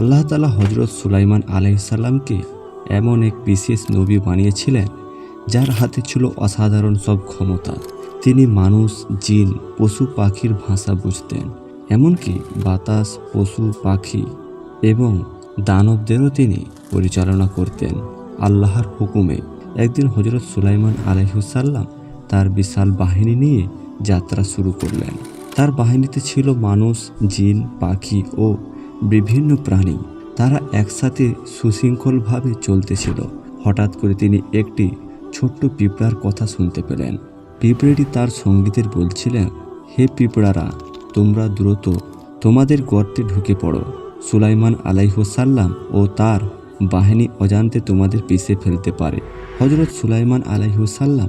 আল্লাহ তালা হজরত সুলাইমান আলাইসাল্লামকে এমন এক বিশেষ নবী বানিয়েছিলেন, যার হাতে ছিল অসাধারণ সব ক্ষমতা। তিনি মানুষ, জিন, পশু পাখির ভাষা বুঝতেন, এমনকি বাতাস, পশু, পাখি এবং দানবদেরও তিনি পরিচালনা করতেন আল্লাহর হুকুমে। একদিন হজরত সুলাইমান আলাইহুসাল্লাম তার বিশাল বাহিনী নিয়ে যাত্রা শুরু করলেন। তার বাহিনীতে ছিল মানুষ, জিন, পাখি ও বিভিন্ন প্রাণী তারা একসাথে সুশৃঙ্খলভাবে চলতেছিল। হঠাৎ করে তিনি একটি ছোট্ট পিঁপড়ার কথা শুনতে পেলেন। পিঁপড়েটি তার সঙ্গীদের বলছিলেন, হে পিঁপড়ারা, তোমরা দ্রুত তোমাদের গর্তে ঢুকে পড়ো। সুলাইমান আলাইহুসাল্লাম ও তার বাহিনী অজান্তে তোমাদের পিষে ফেলতে পারে। হজরত সুলাইমান আলাইহুসাল্লাম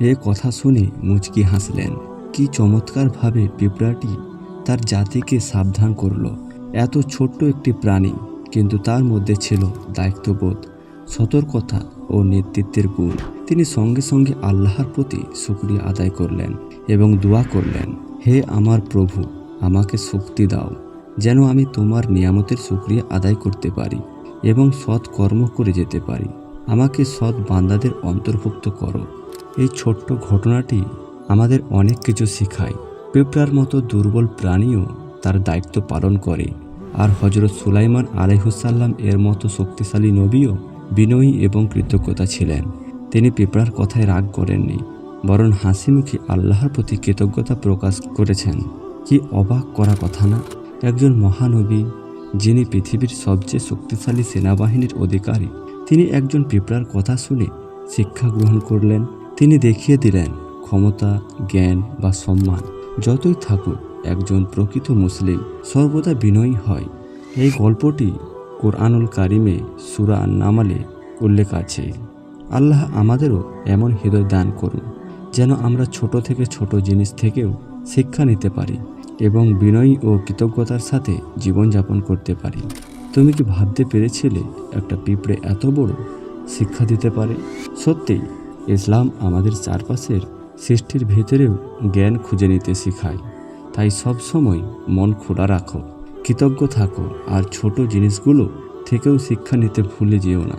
এ কথা শুনে মুচকি হাসলেন। কি চমৎকারভাবে পিঁপড়াটি তার জাতিকে সাবধান করল। এত ছোট্ট একটি প্রাণী কিন্তু তার মধ্যে ছিল দায়িত্ববোধ, সতর্কতা ও নেতৃত্বের গুণ। তিনি সঙ্গে সঙ্গে আল্লাহর প্রতি শুক্রিয়া আদায় করলেন এবং দোয়া করলেন, হে আমার প্রভু, আমাকে শক্তি দাও, যেন আমি তোমার নিয়ামতের শুক্রিয়া আদায় করতে পারি এবং সৎ কর্ম করে যেতে পারি। আমাকে সৎ বান্দাদের অন্তর্ভুক্ত করো। এই ছোট্ট ঘটনাটি আমাদের অনেক কিছু শেখায়। পিঁপড়ার মতো দুর্বল প্রাণীও তার দায়িত্ব পালন করে। আর হজরত সুলাইমান আলাইহুসাল্লাম এর মতো শক্তিশালী নবীও বিনয়ী এবং কৃতজ্ঞতা ছিলেন। তিনি পিঁপড়ার কথায় রাগ করেননি, বরং হাসিমুখী আল্লাহর প্রতি কৃতজ্ঞতা প্রকাশ করেছেন। কি অবাক করা কথা না? একজন মহানবী, যিনি পৃথিবীর সবচেয়ে শক্তিশালী সেনাবাহিনীর অধিকারী, তিনি একজন পিঁপড়ার কথা শুনে শিক্ষা গ্রহণ করলেন। তিনি দেখিয়ে দিলেন, ক্ষমতা, জ্ঞান বা সম্মান যতই থাকুক একজন প্রকৃত মুসলিম সর্বদা বিনয়ী হয়। এই গল্পটি কোরআনুল কারিমে সুরা নামালে উল্লেখ আছে। আল্লাহ আমাদেরও এমন হৃদয় দান করুন, যেন আমরা ছোট থেকে ছোট জিনিস থেকেও শিক্ষা নিতে পারি এবং বিনয়ী ও কৃতজ্ঞতার সাথে জীবনযাপন করতে পারি। তুমি কি ভাবতে পেরেছিলে একটা পিঁপড়ে এত বড় শিক্ষা দিতে পারে? সত্যিই ইসলাম আমাদের চারপাশের সৃষ্টির ভেতরেও জ্ঞান খুঁজে নিতে শেখায়। তাই সব সময় মন খোলা রাখো, কৃতজ্ঞ থাকো আর ছোট জিনিসগুলো থেকেও শিক্ষা নিতে ভুলে যেও না।